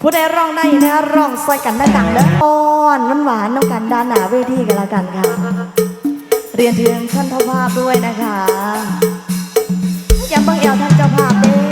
ผู้ใดร้องได้นะคะร้องใส่กันได้ต่างเด้ออ้อนหวานๆน้องกันด้านหนาเวทีกันละกันค่ะ เรียนถึงท่านเจ้าภาพด้วยนะคะอย่าเพิ่งแอวท่านเจ้าภาพเด้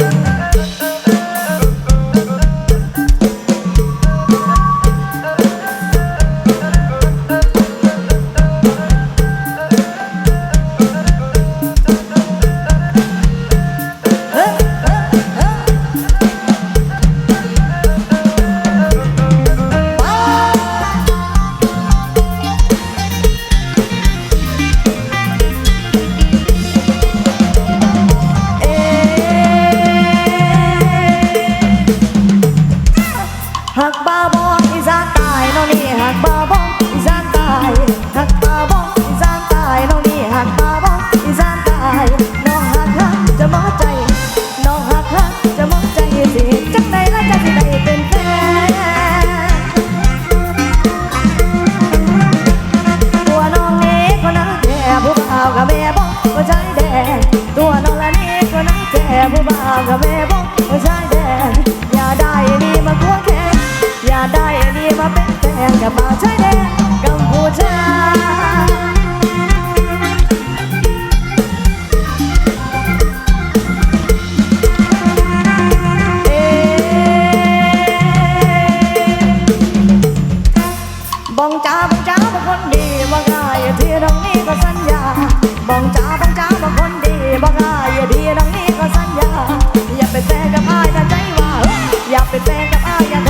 vaya.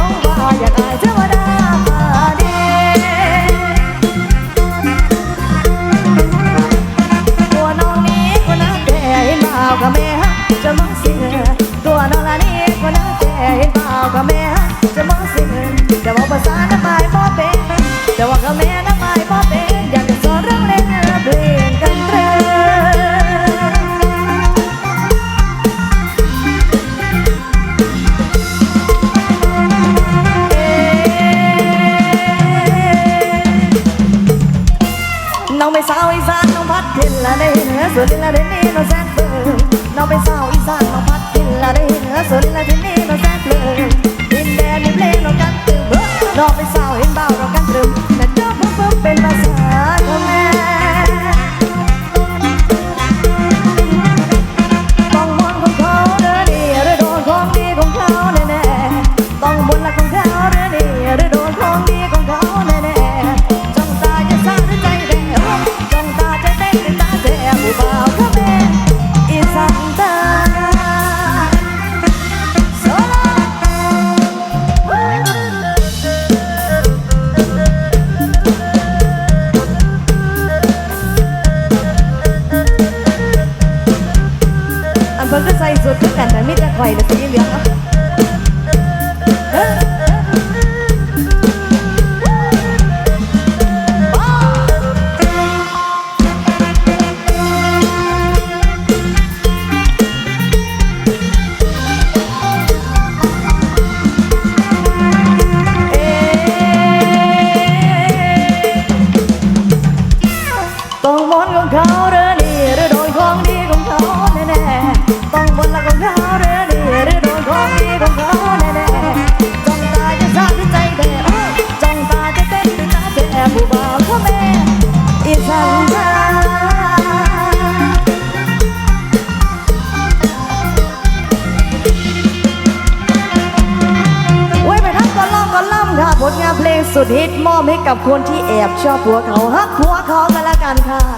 กับคนที่แอบชอบผัวเขาฮักผัวเขากันละกันค่ะ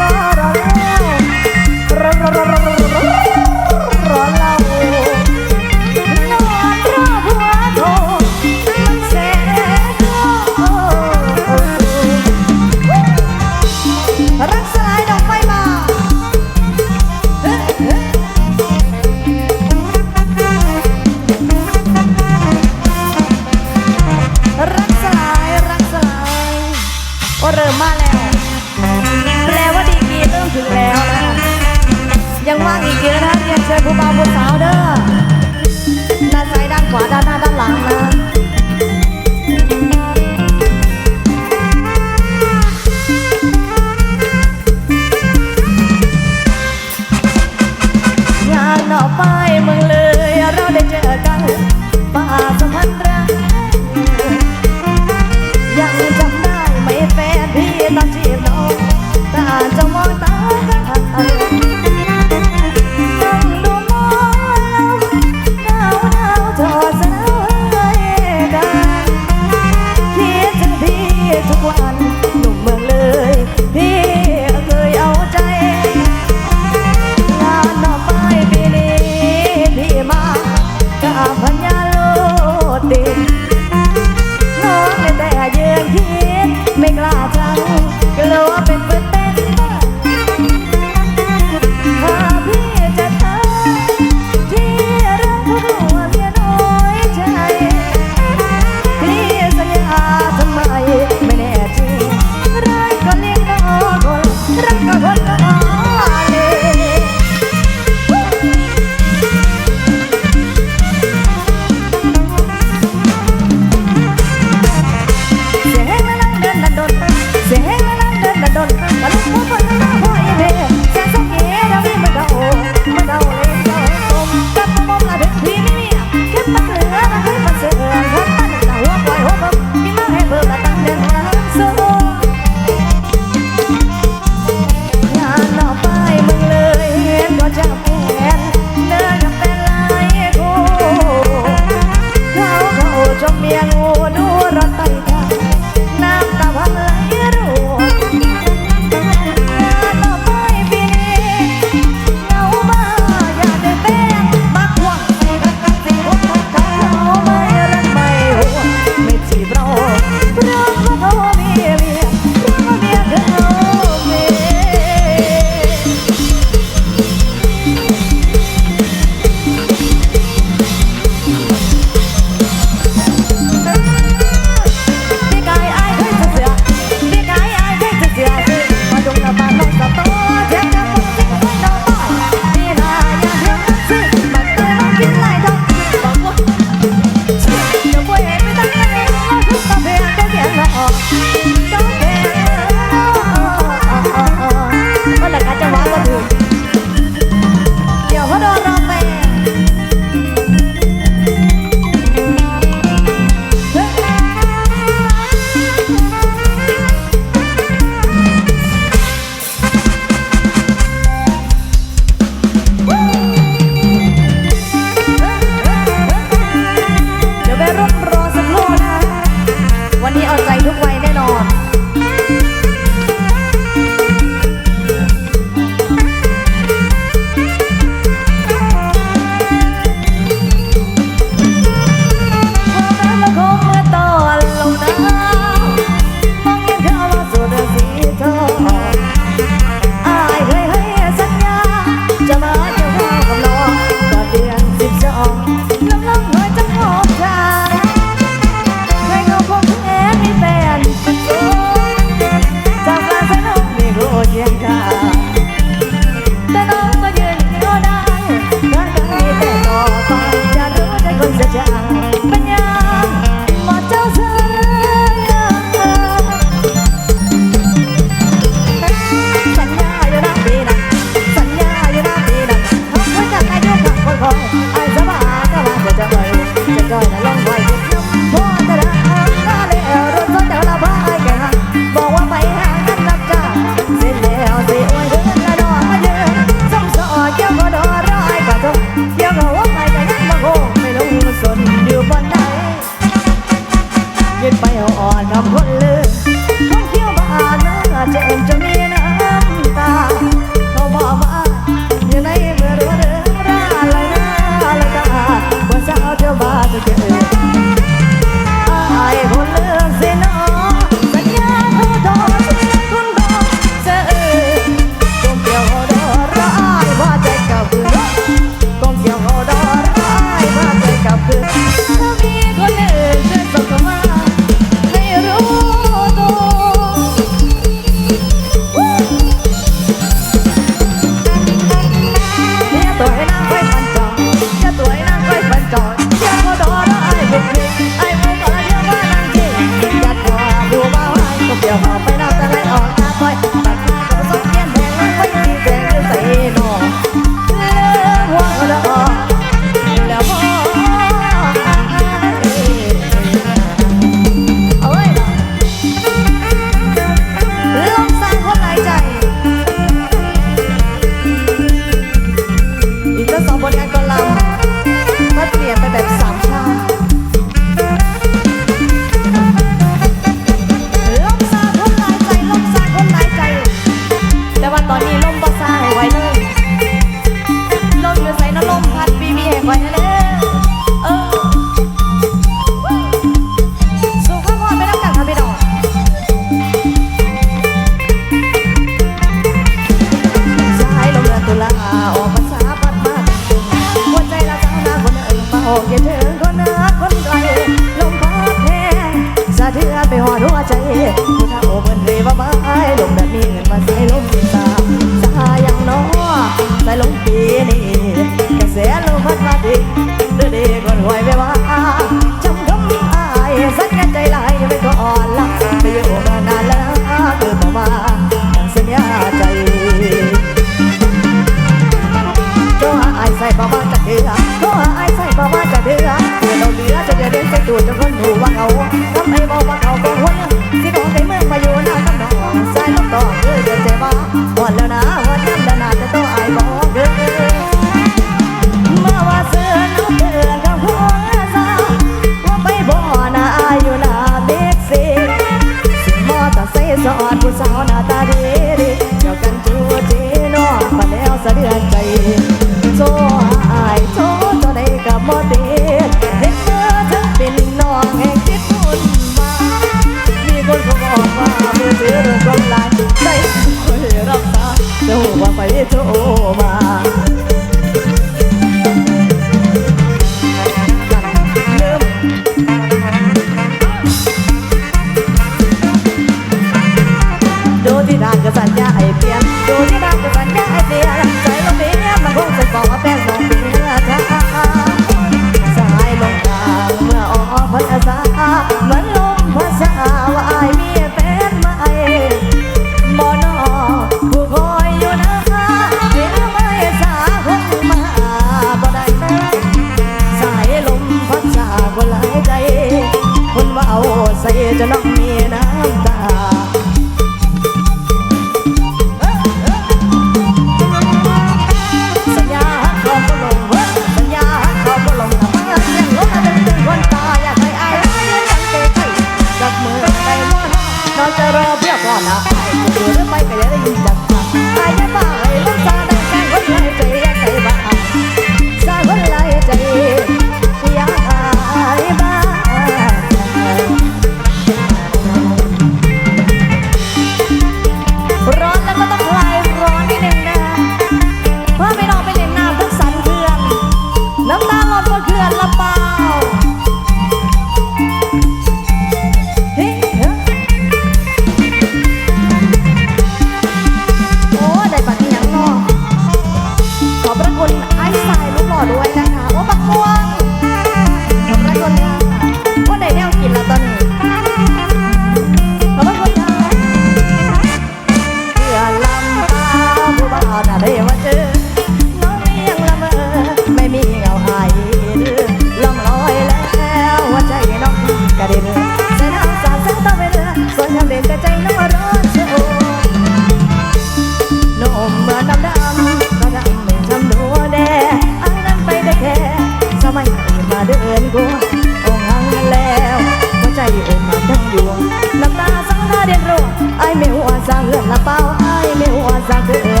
ไอ้ไม่หัวสั่งเลือดละเป้าไอ้ไม่หัวสั่งเกิด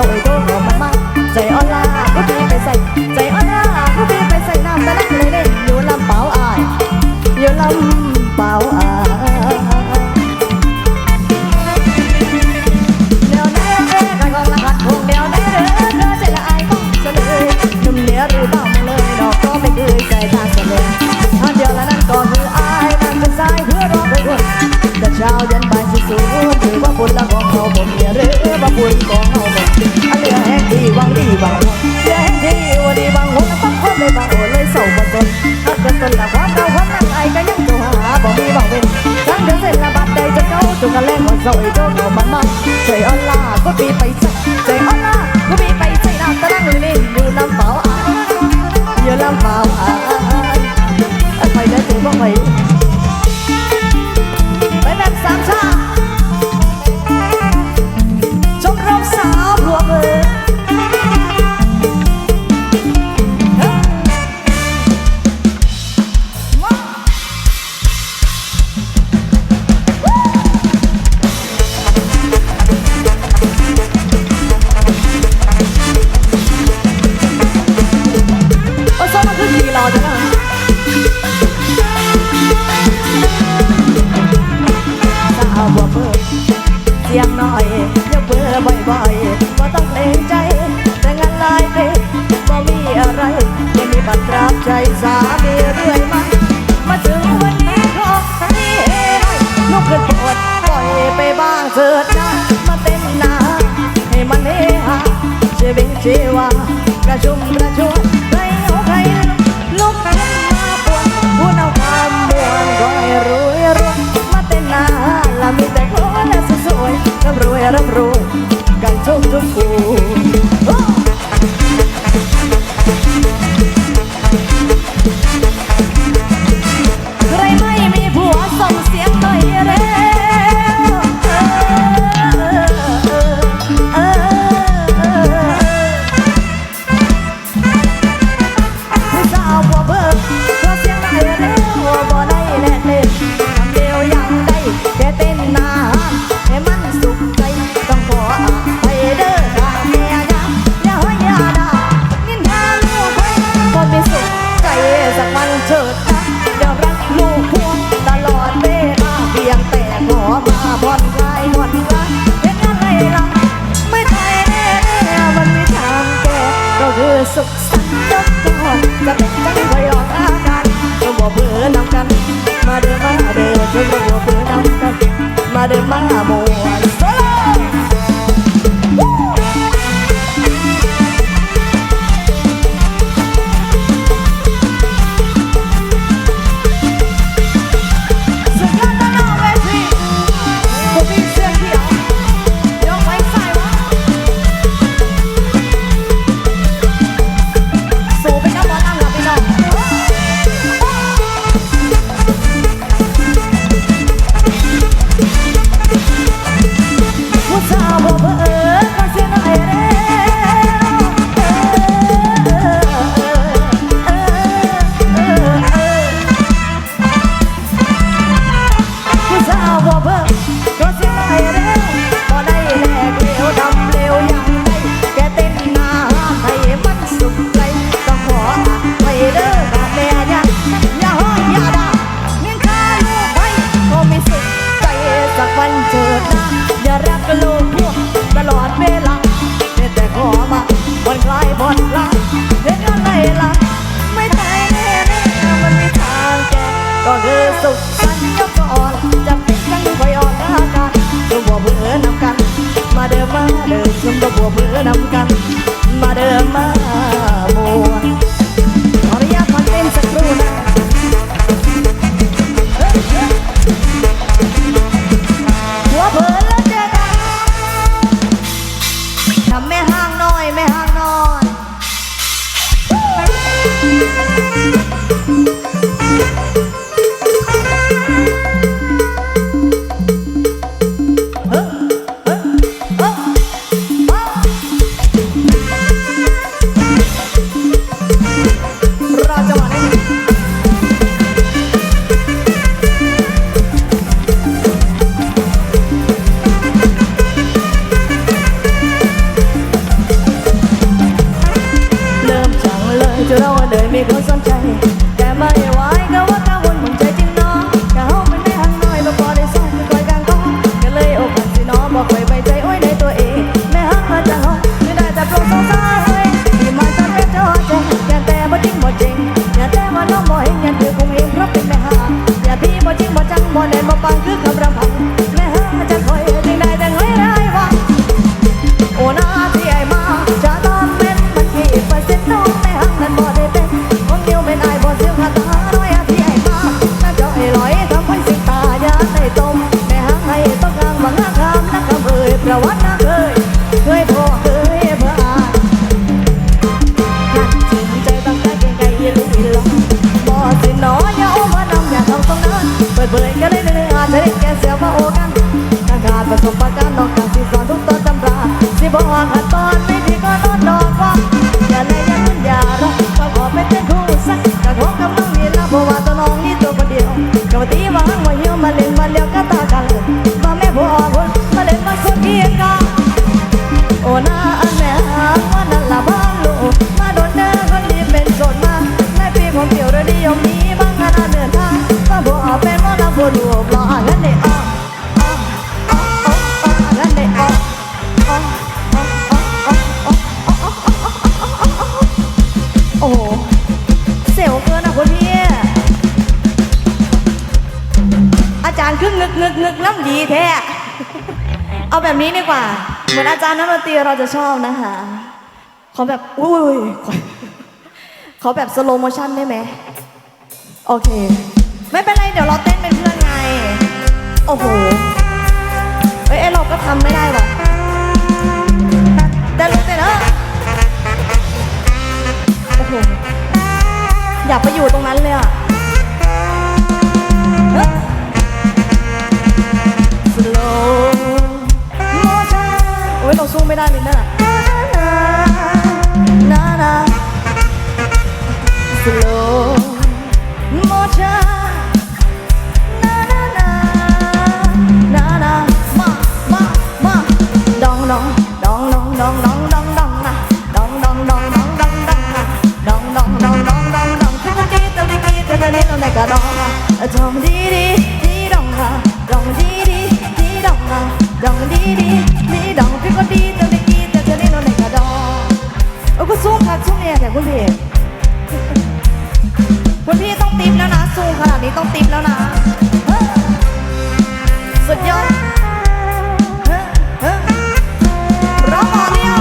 เขาไอ้ตัวหอมมากใจอ่อนล้าก็พี่ไปใส่ใจอ่อนล้าก็พี่ไปใส่น้ำตาลักเลยเด่อยู่ลำเปาอายอยู่ลำเปาอายเดี๋วได้กัละหัดคงเดี๋ยวได้เด้อเธอใจละอายก็เสลยนุ่เนือรู้บ้างเลยดอกก็ไม่เคยใจตาเสลยถ้าเดียวละนั่นก็คืออายนั่นเป็นสเพื่อรอไปด้วยแต่เช้าเย็นบ่ายสิสูงถือว่าผลละของเขาผมเนี่ยเรือว่าผลของ บางหัวเสียแห่วันนี้บางหัวนฟังคนในบางหัวเลยเศร้าบ่สนถ้าเกิดสนละหัวเก่าหัวนั่งไอ้ก็ยังจะหาบ่มีบางเว้นทั้งเดือนเส้นละบัดใดจะเข้าจนกระแลงหัวเศร้าไอ้โดนหัวมันมัใจอ่อนล้าก็ปีไปใส่ใจอ่อนล้าก็ปีไปใส่น้ำตะนั่งเล่นอยู่ลำเปล่าอะอยู่ลำเปล่าอะไปได้ถึงบ่ไปัวมือนำกัน me go sunshine. จ้าน้อง จารย์นักดนตรีเราจะชอบนะคะเขาแบบอุ้ยเขาแบบสโลโมชั่นได้ไหมโอเค ไม่เป็นไร เดี๋ยวเราเต้นเป็นเพื่อนไง โอ้โหเอ้ยเราก็ทำไม่ได้หรอกแต่รู้แต่เนอะโอ้โหอยากไปอยู่ตรงนั้นเลยอะสโล โอ้ยเราสู้ไม่ได้เลยนั่นน่ะนานา slow motion นานานานานามามามาดองดองดองดองดองดองดองดองนะดองดองดองดองดองดองนะดองดองดองดองดองดองทุกทีตะลิกีตะลิตะลิกะดองอะดองดีดีดีดองอะดองดีดีดีดองอะดองดีดีดีด ขนาดนี้ต้องติปแล้วนะ สุดยอดเฮ้ยเฮ้ยร้องต่อเนี่ย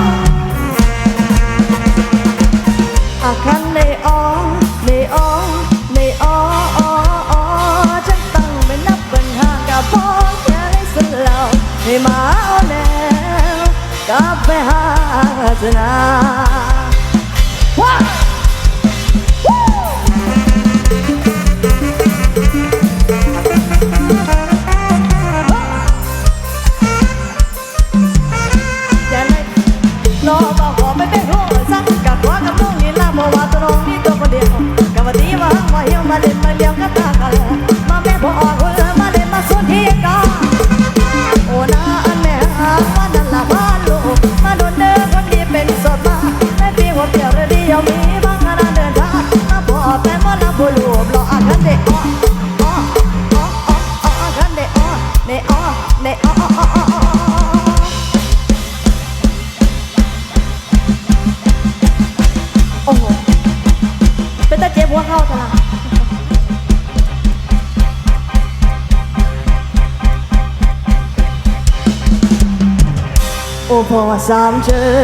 อาคันเลออเลออเลออออฉันตั้งไม่นับปัญหากับพ่อแค่ได้สุดแล้วให้มาเอาแล้วกลับไปหาเธอนะว้า 站着。